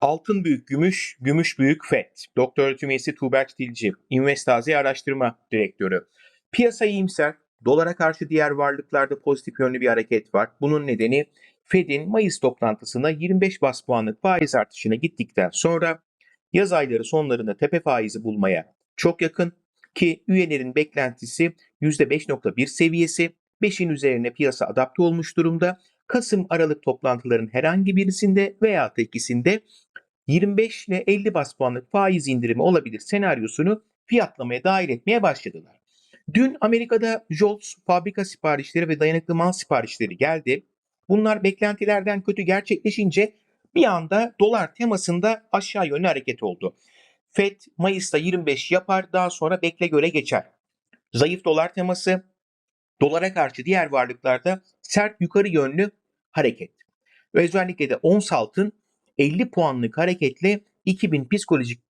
Altın büyük gümüş, gümüş büyük FED. Doktor öğretim üyesi Tuğberk Dilci, Investazi Araştırma Direktörü. Piyasa iyimser, dolara karşı diğer varlıklarda pozitif yönlü bir hareket var. Bunun nedeni Fed'in Mayıs toplantısına 25 bas puanlık faiz artışına gittikten sonra yaz ayları sonlarında tepe faizi bulmaya çok yakın ki üyelerin beklentisi %5.1 seviyesi, 5'in üzerine piyasa adapte olmuş durumda. Kasım-Aralık toplantıların herhangi birisinde veya da ikisinde 25 ile 50 bas puanlık faiz indirimi olabilir senaryosunu fiyatlamaya dahil etmeye başladılar. Dün Amerika'da JOLTS fabrika siparişleri ve dayanıklı mal siparişleri geldi. Bunlar beklentilerden kötü gerçekleşince bir anda dolar temasında aşağı yönlü hareket oldu. FED Mayıs'ta 25 yapar daha sonra bekle göre geçer. Zayıf dolar teması dolara karşı diğer varlıklarda sert yukarı yönlü hareket. Ve özellikle de ons altın 50 puanlık hareketle 2000 psikolojik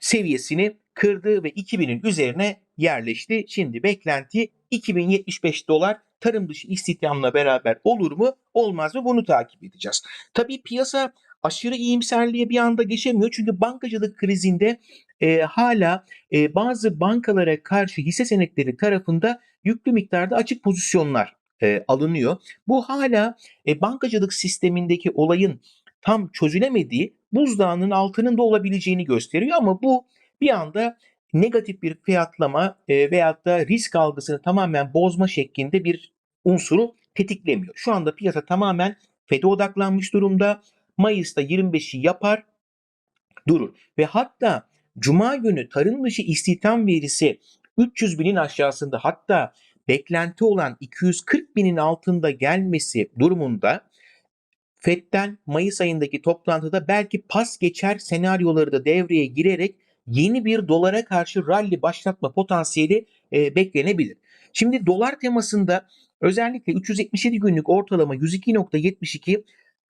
seviyesini kırdı ve 2000'in üzerine yerleşti. Şimdi beklenti 2075 dolar tarım dışı istihdamla beraber olur mu olmaz mı bunu takip edeceğiz. Tabii piyasa aşırı iyimserliğe bir anda geçemiyor çünkü bankacılık krizinde e, hala e, bazı bankalara karşı hisse senetleri tarafında yüklü miktarda açık pozisyonlar e, alınıyor. Bu hala e, bankacılık sistemindeki olayın tam çözülemediği buzdağının altının da olabileceğini gösteriyor ama bu bir anda negatif bir fiyatlama e, veyahut da risk algısını tamamen bozma şeklinde bir unsuru tetiklemiyor. Şu anda piyasa tamamen FED'e odaklanmış durumda. Mayıs'ta 25'i yapar, durur. Ve hatta Cuma günü tarım dışı istihdam verisi 300 binin aşağısında hatta beklenti olan 240 binin altında gelmesi durumunda FED'den Mayıs ayındaki toplantıda belki pas geçer senaryoları da devreye girerek yeni bir dolara karşı rally başlatma potansiyeli e, beklenebilir. Şimdi dolar temasında özellikle 377 günlük ortalama 102.72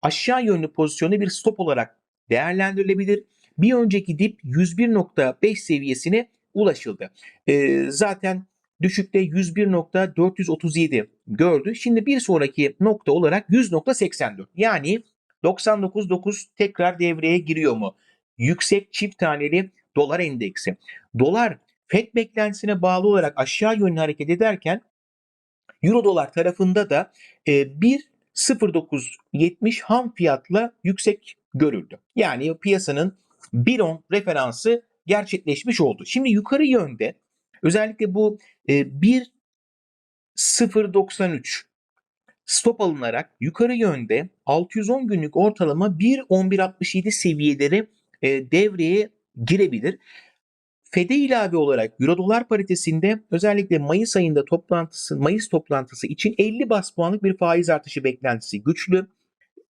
aşağı yönlü pozisyonu bir stop olarak değerlendirilebilir. Bir önceki dip 101.5 seviyesine ulaşıldı. E, zaten düşükte 101.437 gördü. Şimdi bir sonraki nokta olarak 100.84 yani 99.9 tekrar devreye giriyor mu? Yüksek çift taneli dolar endeksi. Dolar FED beklentisine bağlı olarak aşağı yönlü hareket ederken Euro dolar tarafında da e, 1.0970 ham fiyatla yüksek görüldü. Yani piyasanın 1.10 referansı gerçekleşmiş oldu. Şimdi yukarı yönde özellikle bu e, 1.093 stop alınarak yukarı yönde 610 günlük ortalama 1.1167 seviyeleri e, devreye girebilir. FED'e ilave olarak Euro dolar paritesinde özellikle Mayıs ayında toplantısı Mayıs toplantısı için 50 bas puanlık bir faiz artışı beklentisi güçlü.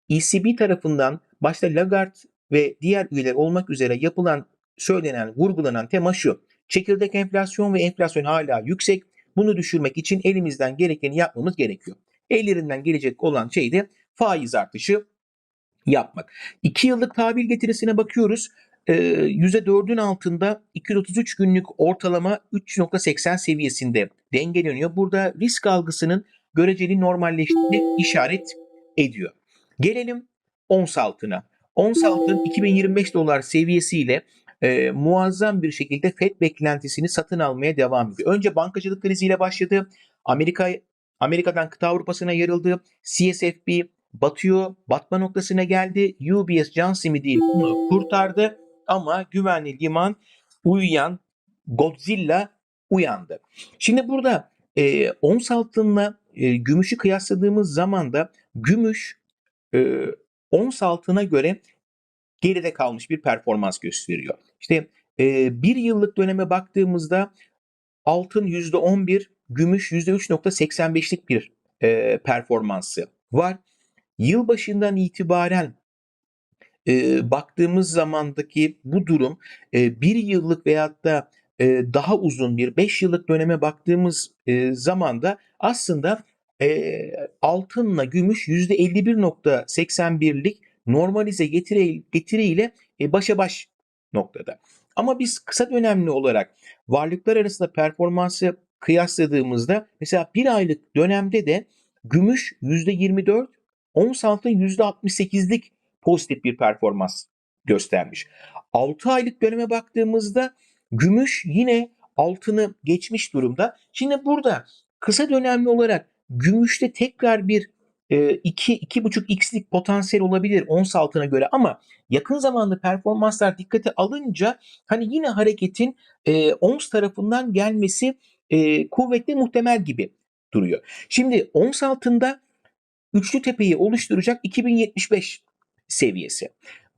ECB tarafından başta Lagarde ve diğer üyeler olmak üzere yapılan söylenen vurgulanan tema şu. Çekirdek enflasyon ve enflasyon hala yüksek. Bunu düşürmek için elimizden gerekeni yapmamız gerekiyor. Ellerinden gelecek olan şey de faiz artışı yapmak. 2 yıllık tahvil getirisine bakıyoruz. %4'ün altında 233 günlük ortalama 3.80 seviyesinde dengeleniyor. Burada risk algısının göreceli normalleştiğini işaret ediyor. Gelelim ons altına. Ons altın 2025 dolar seviyesiyle e, muazzam bir şekilde FED beklentisini satın almaya devam ediyor. Önce bankacılık kriziyle başladı. Amerika Amerika'dan kıta Avrupa'sına yarıldı. CSFB batıyor, batma noktasına geldi. UBS simidi bunu kurtardı ama güvenli liman uyuyan Godzilla uyandı. Şimdi burada e, ons altınla e, gümüşü kıyasladığımız zaman da gümüş e, ons altına göre geride kalmış bir performans gösteriyor. İşte e, bir yıllık döneme baktığımızda altın %11, gümüş %3.85'lik bir e, performansı var. Yılbaşından itibaren e, baktığımız zamandaki bu durum e, bir yıllık veyahut da e, daha uzun bir 5 yıllık döneme baktığımız e, zamanda aslında e, altınla gümüş %51.81'lik normalize getiri, getiriyle e, başa baş noktada. Ama biz kısa dönemli olarak varlıklar arasında performansı kıyasladığımızda mesela bir aylık dönemde de gümüş %24, ons altın %68'lik pozitif bir performans göstermiş. 6 aylık döneme baktığımızda gümüş yine altını geçmiş durumda. Şimdi burada kısa dönemli olarak gümüşte tekrar bir 2 2,5 x'lik potansiyel olabilir ons altına göre ama yakın zamanda performanslar dikkate alınca hani yine hareketin e, ons tarafından gelmesi e, kuvvetli muhtemel gibi duruyor. Şimdi ons altında üçlü tepeyi oluşturacak 2075 seviyesi.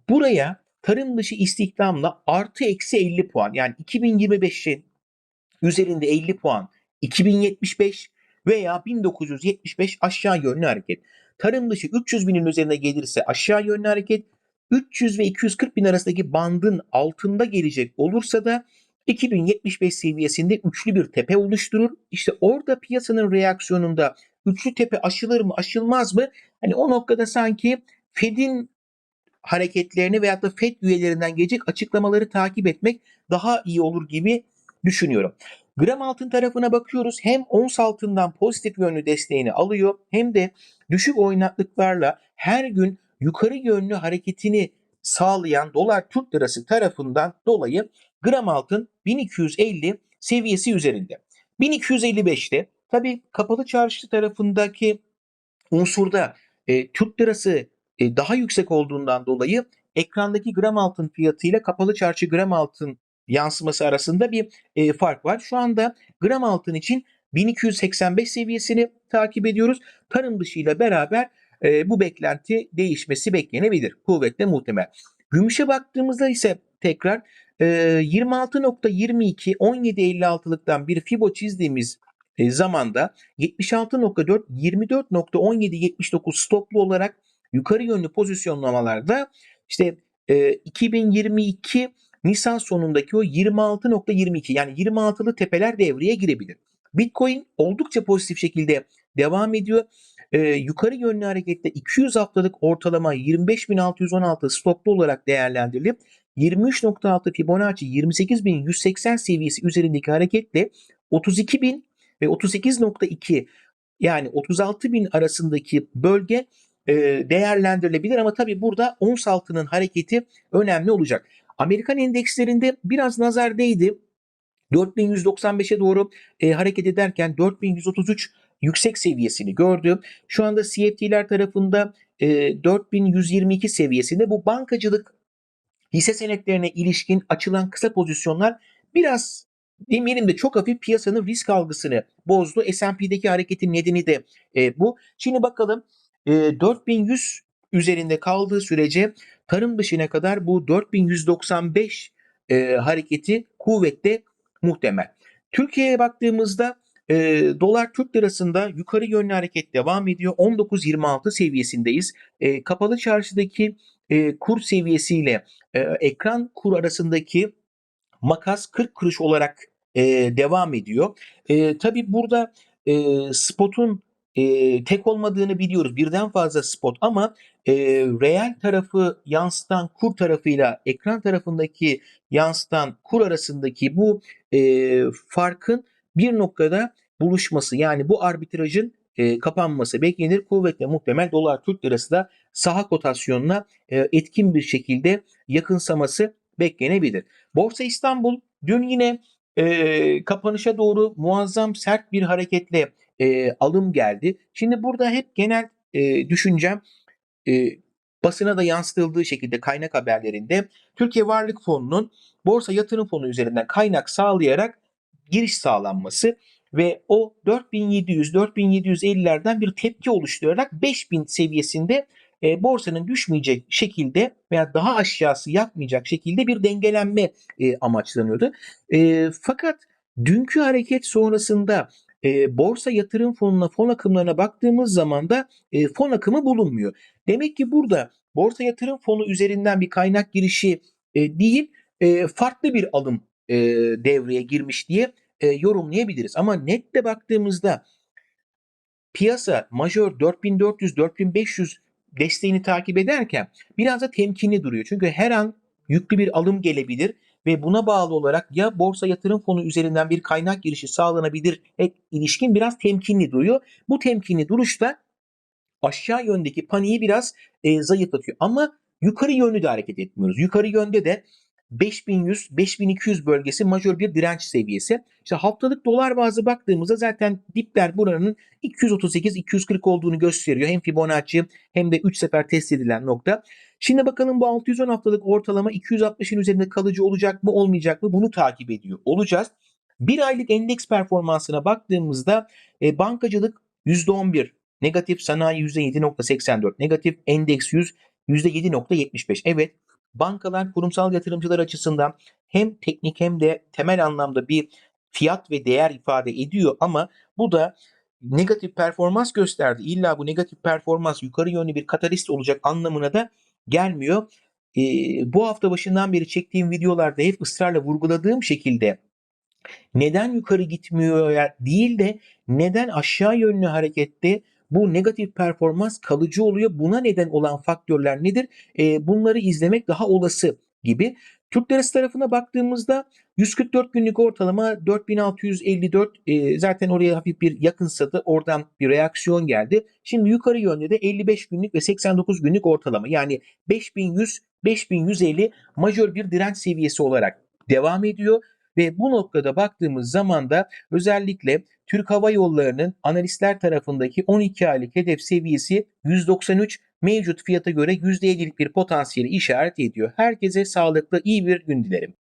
Buraya tarım dışı istihdamla artı eksi 50 puan yani 2025'in üzerinde 50 puan 2075 veya 1975 aşağı yönlü hareket. Tarım dışı 300 binin üzerine gelirse aşağı yönlü hareket. 300 ve 240 bin arasındaki bandın altında gelecek olursa da 2075 seviyesinde üçlü bir tepe oluşturur. İşte orada piyasanın reaksiyonunda üçlü tepe aşılır mı aşılmaz mı? Hani o noktada sanki Fed'in hareketlerini veyahut da FED üyelerinden gelecek açıklamaları takip etmek daha iyi olur gibi düşünüyorum. Gram altın tarafına bakıyoruz. Hem ons altından pozitif yönlü desteğini alıyor hem de düşük oynaklıklarla her gün yukarı yönlü hareketini sağlayan dolar Türk lirası tarafından dolayı gram altın 1250 seviyesi üzerinde. 1255'te tabi kapalı çarşı tarafındaki unsurda e, Türk lirası e, daha yüksek olduğundan dolayı ekrandaki gram altın fiyatıyla kapalı çarşı gram altın yansıması arasında bir e, fark var. Şu anda gram altın için 1285 seviyesini takip ediyoruz. Tarım dışı ile beraber e, bu beklenti değişmesi beklenebilir. Kuvvetle muhtemel. Gümüşe baktığımızda ise tekrar e, 26.22 17.56'lıktan bir fibo çizdiğimiz e, zamanda 76.4 24.17 79 stoplu olarak yukarı yönlü pozisyonlamalarda işte e, 2022 Nisan sonundaki o 26.22 yani 26'lı tepeler devreye girebilir. Bitcoin oldukça pozitif şekilde devam ediyor. Ee, yukarı yönlü harekette 200 haftalık ortalama 25.616 stoplu olarak değerlendirilip 23.6 Fibonacci 28.180 seviyesi üzerindeki hareketle 32.000 ve 38.2 yani 36.000 arasındaki bölge e, değerlendirilebilir ama tabii burada ons altının hareketi önemli olacak. Amerikan endekslerinde biraz nazar değdi. 4195'e doğru e, hareket ederken 4133 yüksek seviyesini gördü. Şu anda CFD'ler tarafında e, 4122 seviyesinde bu bankacılık hisse senetlerine ilişkin açılan kısa pozisyonlar biraz demeyelim de çok hafif piyasanın risk algısını bozdu. S&P'deki hareketin nedeni de e, bu. Şimdi bakalım e, 4100 üzerinde kaldığı sürece tarım dışına kadar bu 4195 e, hareketi kuvvetle muhtemel. Türkiye'ye baktığımızda e, dolar Türk lirasında yukarı yönlü hareket devam ediyor. 19.26 seviyesindeyiz. E, kapalı çarşıdaki e, kur seviyesiyle e, ekran kur arasındaki makas 40 kuruş olarak e, devam ediyor. E, tabii burada e, spotun e, tek olmadığını biliyoruz. Birden fazla spot ama e, reel tarafı yansıtan kur tarafıyla ekran tarafındaki yansıtan kur arasındaki bu e, farkın bir noktada buluşması yani bu arbitrajın e, kapanması beklenir. Kuvvetle muhtemel dolar Türk lirası da saha kotasyonuna e, etkin bir şekilde yakınsaması beklenebilir. Borsa İstanbul dün yine e, kapanışa doğru muazzam sert bir hareketle e, alım geldi. Şimdi burada hep genel e, düşüncem e, basına da yansıtıldığı şekilde kaynak haberlerinde Türkiye Varlık Fonu'nun borsa yatırım fonu üzerinden kaynak sağlayarak giriş sağlanması ve o 4700-4750'lerden bir tepki oluşturarak 5000 seviyesinde e, borsanın düşmeyecek şekilde veya daha aşağısı yapmayacak şekilde bir dengelenme e, amaçlanıyordu. E, fakat dünkü hareket sonrasında e, borsa yatırım fonuna, fon akımlarına baktığımız zaman da e, fon akımı bulunmuyor. Demek ki burada borsa yatırım fonu üzerinden bir kaynak girişi e, değil, e, farklı bir alım e, devreye girmiş diye e, yorumlayabiliriz. Ama nette baktığımızda piyasa majör 4400-4500 desteğini takip ederken biraz da temkinli duruyor. Çünkü her an yüklü bir alım gelebilir ve buna bağlı olarak ya borsa yatırım fonu üzerinden bir kaynak girişi sağlanabilir e, ilişkin biraz temkinli duruyor. Bu temkinli duruş da aşağı yöndeki paniği biraz e, zayıflatıyor. Ama yukarı yönlü de hareket etmiyoruz. Yukarı yönde de 5100-5200 bölgesi majör bir direnç seviyesi. İşte haftalık dolar bazı baktığımızda zaten dipler buranın 238-240 olduğunu gösteriyor. Hem Fibonacci hem de 3 sefer test edilen nokta. Şimdi bakalım bu 610 haftalık ortalama 260'ın üzerinde kalıcı olacak mı olmayacak mı bunu takip ediyor olacağız. Bir aylık endeks performansına baktığımızda e, bankacılık %11, negatif sanayi %7.84, negatif endeks 100 %7.75. Evet bankalar kurumsal yatırımcılar açısından hem teknik hem de temel anlamda bir fiyat ve değer ifade ediyor ama bu da negatif performans gösterdi. İlla bu negatif performans yukarı yönlü bir katalist olacak anlamına da gelmiyor. Ee, bu hafta başından beri çektiğim videolarda hep ısrarla vurguladığım şekilde neden yukarı gitmiyor değil de neden aşağı yönlü harekette bu negatif performans kalıcı oluyor. Buna neden olan faktörler nedir? Ee, bunları izlemek daha olası gibi. Türk lirası tarafına baktığımızda 144 günlük ortalama 4654 e, zaten oraya hafif bir yakınsadı. Oradan bir reaksiyon geldi. Şimdi yukarı yönde de 55 günlük ve 89 günlük ortalama yani 5100 5150 majör bir direnç seviyesi olarak devam ediyor. Ve bu noktada baktığımız zaman da özellikle Türk Hava Yolları'nın analistler tarafındaki 12 aylık hedef seviyesi 193 mevcut fiyata göre %7'lik bir potansiyeli işaret ediyor. Herkese sağlıklı iyi bir gün dilerim.